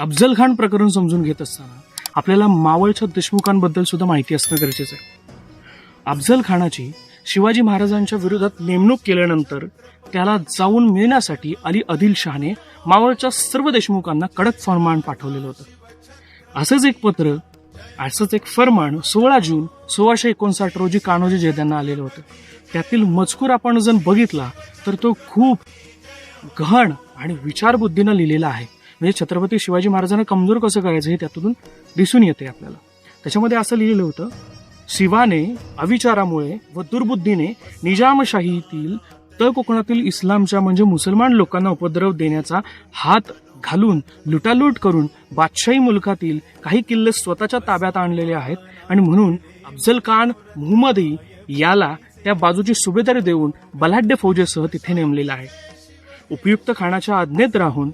अफजल खान प्रकरण समजून घेत असताना आपल्याला मावळच्या देशमुखांबद्दल सुद्धा माहिती असणं गरजेचं आहे. अफजल खानाची शिवाजी महाराजांच्या विरोधात नेमणूक केल्यानंतर त्याला जाऊन मिळण्यासाठी अली आदिल शहाने मावळच्या सर्व देशमुखांना कडक फरमान पाठवलेलं होतं. असंच एक पत्र असंच एक फरमान सोळा जून सोळाशे एकोणसाठ रोजी कान्होजी जयद्यांना आलेलं होतं. त्यातील मजकूर आपण जर बघितला तर तो खूप गहन आणि विचारबुद्धीनं लिहिलेला आहे. म्हणजे छत्रपती शिवाजी महाराजांना कमजोर कसं करायचं हे त्यातून दिसून येते आपल्याला. त्याच्यामध्ये असं लिहिलेलं होतं शिवाने अविचारामुळे व दुर्बुद्धीने निजामशाहीतील तळ कोकणातील इस्लामच्या म्हणजे मुसलमान लोकांना उपद्रव देण्याचा हात घालून लुटालूट करून बादशाही मुलखातील काही किल्ले स्वतःच्या ताब्यात आणलेले आहेत आणि म्हणून अफजल खान मुहम्मदी याला त्या बाजूची सुभेदारी देऊन बलाढ्य फौजेसह तिथे नेमलेला आहे. उपयुक्त खानाच्या आज्ञेत राहून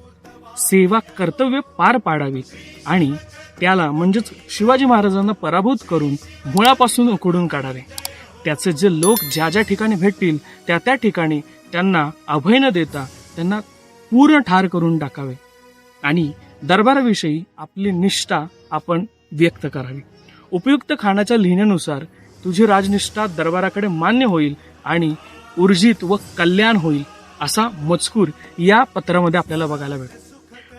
सेवा कर्तव्य पार पाडावी आणि त्याला म्हणजेच शिवाजी महाराजांना पराभूत करून मुळापासून उकडून काढावे. त्याचे जे लोक ज्या ज्या ठिकाणी भेटतील त्या त्या ठिकाणी त्यांना अभय न देता त्यांना पूर्ण ठार करून टाकावे आणि दरबाराविषयी आपली निष्ठा आपण व्यक्त करावी. उपयुक्त खानाच्या लिहिण्यानुसार तुझी राजनिष्ठा दरबाराकडे मान्य होईल आणि ऊर्जित व कल्याण होईल असा मजकूर या पत्रामध्ये आपल्याला बघायला भेटतो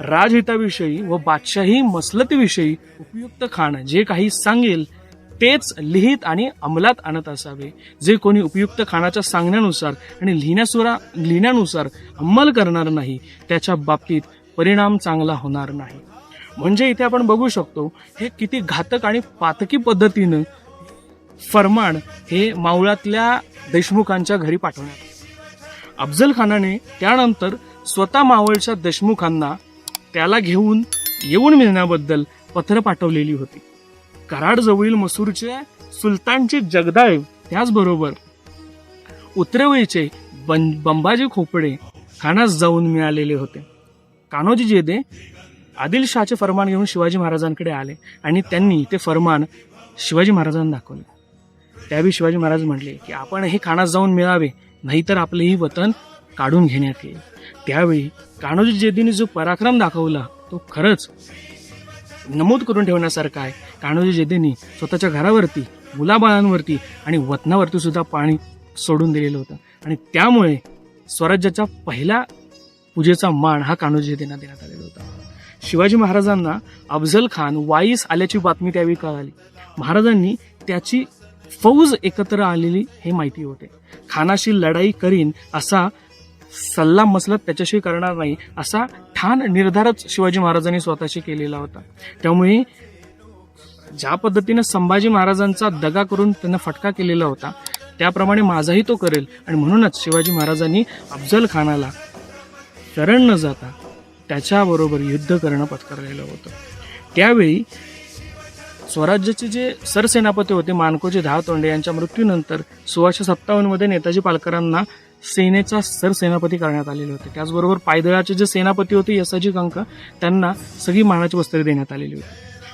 राजहिताविषयी व बादशाही मसलतीविषयी उपयुक्त खान जे काही सांगेल तेच लिहित आणि अंमलात आणत असावे. जे कोणी उपयुक्त खानाच्या सांगण्यानुसार आणि लिहिण्यासुरा लिहिण्यानुसार अंमल करणार नाही त्याच्या बाबतीत परिणाम चांगला होणार नाही. म्हणजे इथे आपण बघू शकतो हे किती घातक आणि पातकी पद्धतीनं फरमान हे मावळातल्या देशमुखांच्या घरी पाठवण्यात अफजल खानाने त्यानंतर स्वतः मावळच्या देशमुखांना त्याला घेऊन येऊन मिळण्याबद्दल पत्र पाठवलेली होती. कराडजवळील मसूरचे सुलतानचे जगदाळे त्याचबरोबर उतरवळीचे बं बंबाजी खोपडे खानास जाऊन मिळालेले होते. कान्होजी जेदे आदिलशहाचे फरमान घेऊन शिवाजी महाराजांकडे आले आणि त्यांनी ते फरमान शिवाजी महाराजांना दाखवले. त्यावेळी शिवाजी महाराज म्हटले की आपण हे खानास जाऊन मिळावे नाहीतर आपलेही वतन काढून घेण्यात येईल. त्यावेळी कान्होजी जेदीने जो पराक्रम दाखवला तो खरंच नमूद करून ठेवण्यासारखा आहे. कान्होजी जेदेनी स्वतःच्या घरावरती मुलाबाळांवरती आणि वतनावरती सुद्धा पाणी सोडून दिलेलं होतं. आणि त्यामुळे स्वराज्याचा पहिला पूजेचा मान हा कान्होजी जेदेंना देण्यात आलेला होता. शिवाजी महाराजांना अफजल खान वाईस आल्याची बातमी त्यावेळी कळाली. महाराजांनी त्याची फौज एकत्र आलेली हे माहिती होते. खानाशी लढाई करीन असा सल्ला मसलत त्याच्याशी करणार नाही असा ठाण निर्धारच शिवाजी महाराजांनी स्वतःशी केलेला होता. त्यामुळे ज्या पद्धतीनं संभाजी महाराजांचा दगा करून त्यांना फटका केलेला होता त्याप्रमाणे माझाही तो करेल. आणि म्हणूनच शिवाजी महाराजांनी अफजल खानाला शरण न जाता त्याच्याबरोबर युद्ध करणं पत्करलेलं होतं. त्यावेळी स्वराज्याचे जे सरसेनापती होते मानकोजी तोंडे यांच्या मृत्यूनंतर सोळाशे सत्तावन्नमध्ये नेताजी पालकरांना सेनेचा सरसेनापती करण्यात आलेले होते. त्याचबरोबर पायदळाचे जे सेनापती होते यसाजी कंक त्यांना सगळी मानाची वस्त्रे देण्यात आलेली होती.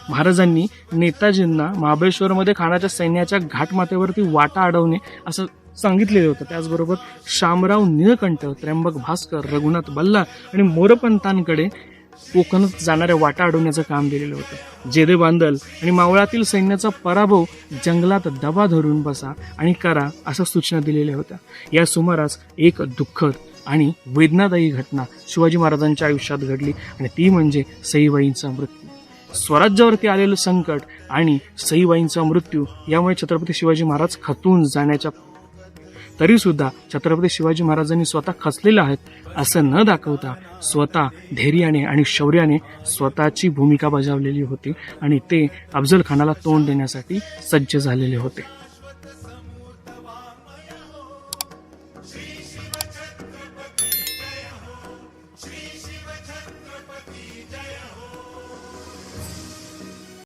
महाराजांनी नेताजींना महाबळेश्वरमध्ये खानाच्या सैन्याच्या घाटमाथ्यावरती वाटा अडवणे असं सांगितलेलं होतं. त्याचबरोबर शामराव निळकंठ त्र्यंबक भास्कर रघुनाथ बल्ला आणि मोरपंतांकडे कोकणात जाणाऱ्या वाटा अडवण्याचं काम दिलेलं होतं. जेदे बांदल आणि मावळातील सैन्याचा पराभव जंगलात दबा धरून बसा आणि करा अशा सूचना दिलेल्या होत्या. या सुमारास एक दुःखद आणि वेदनादायी घटना शिवाजी महाराजांच्या आयुष्यात घडली आणि ती म्हणजे सईबाईंचा मृत्यू. स्वराज्यावरती आलेलं संकट आणि सईबाईंचा मृत्यू यामुळे छत्रपती शिवाजी महाराज खतून जाण्याच्या तरी सुद्धा छत्रपती शिवाजी महाराजांनी स्वतः खचलेले आहेत असं न दाखवता स्वतः धैर्याने आणि शौर्याने स्वतःची भूमिका बजावलेली होती आणि ते अफजल खानाला तोंड देण्यासाठी सज्ज झालेले होते.